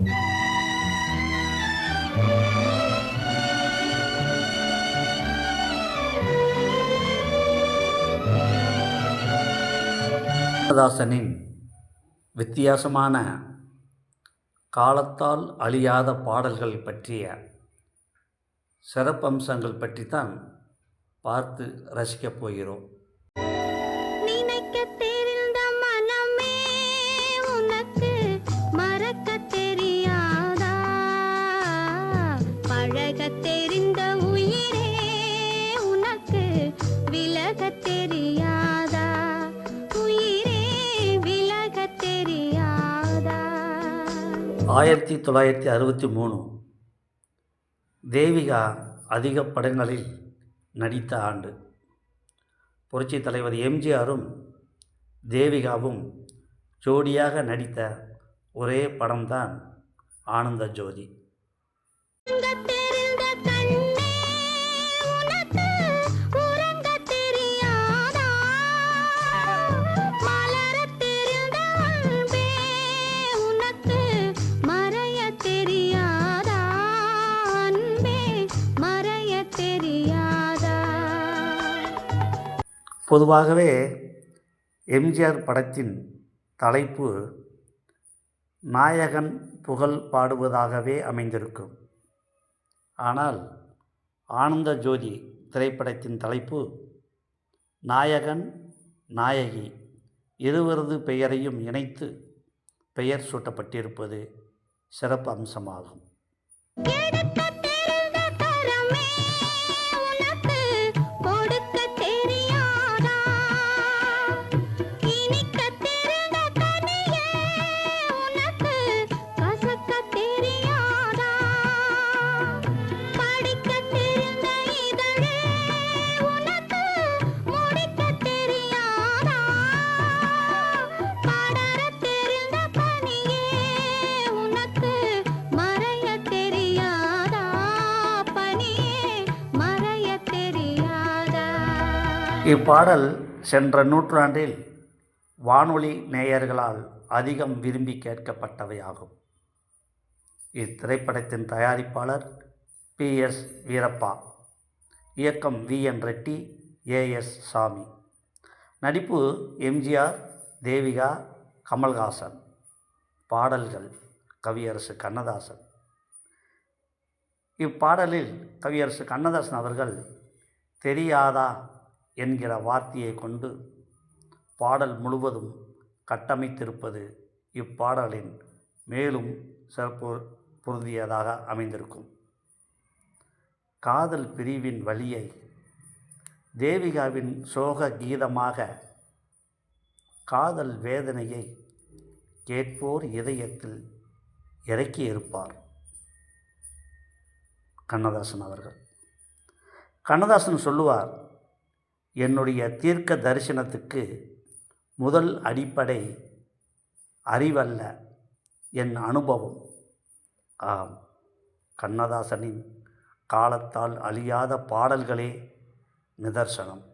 கண்ணதாசனின் வித்தியாசமான காலத்தால் அழியாத பாடல்கள் பற்றிய சிறப்பம்சங்கள் பற்றித்தான் பார்த்து ரசிக்கப் போகிறோம். ஆயிரத்தி தொள்ளாயிரத்தி அறுபத்தி மூணு. தேவிகா அதிக படங்களில் நடித்த ஆண்டு. புரட்சித் தலைவர் எம்ஜிஆரும் தேவிகாவும் ஜோடியாக நடித்த ஒரே படம்தான் ஆனந்த ஜோதி. பொதுவாகவே எம்ஜிஆர் படத்தின் தலைப்பு நாயகன் புகழ் பாடுவதாகவே அமைந்திருக்கும். ஆனால் ஆனந்த ஜோதி திரைப்படத்தின் தலைப்பு நாயகன் நாயகி இருவரது பெயரையும் இணைத்து பெயர் சூட்டப்பட்டிருப்பது சிறப்பு அம்சமாகும். இப்பாடல் சென்ற நூற்றாண்டில் வானொலி நேயர்களால் அதிகம் விரும்பி கேட்கப்பட்டவையாகும். இத்திரைப்படத்தின் தயாரிப்பாளர் பி. எஸ். வீரப்பா இயக்கம் V. N. Reddy A. S. Sami. நடிப்பு எம்ஜிஆர் தேவிகா கமல்ஹாசன். பாடல்கள் கவியரசு கண்ணதாசன். இப்பாடலில் கவியரசு கண்ணதாசன் அவர்கள் தெரியாதா என்கிற வார்த்தையை கொண்டு பாடல் முழுவதும் கட்டமைத்திருப்பது இப்பாடலின் மேலும் சிறப்பு பொருந்தியதாக அமைந்திருக்கும். காதல் பிரிவின் வழியை தேவிகாவின் சோக கீதமாக காதல் வேதனையை கேட்போர் இதயத்தில் இறக்கியிருப்பார். கண்ணதாசன் அவர்கள். கண்ணதாசன் சொல்லுவார் என்னுடைய தீர்க்க தரிசனத்துக்கு முதல் அடிப்படை அறிவல்ல என் அனுபவம். ஆம் கண்ணதாசனின் காலத்தால் அழியாத பாடல்களே நிதர்சனம்.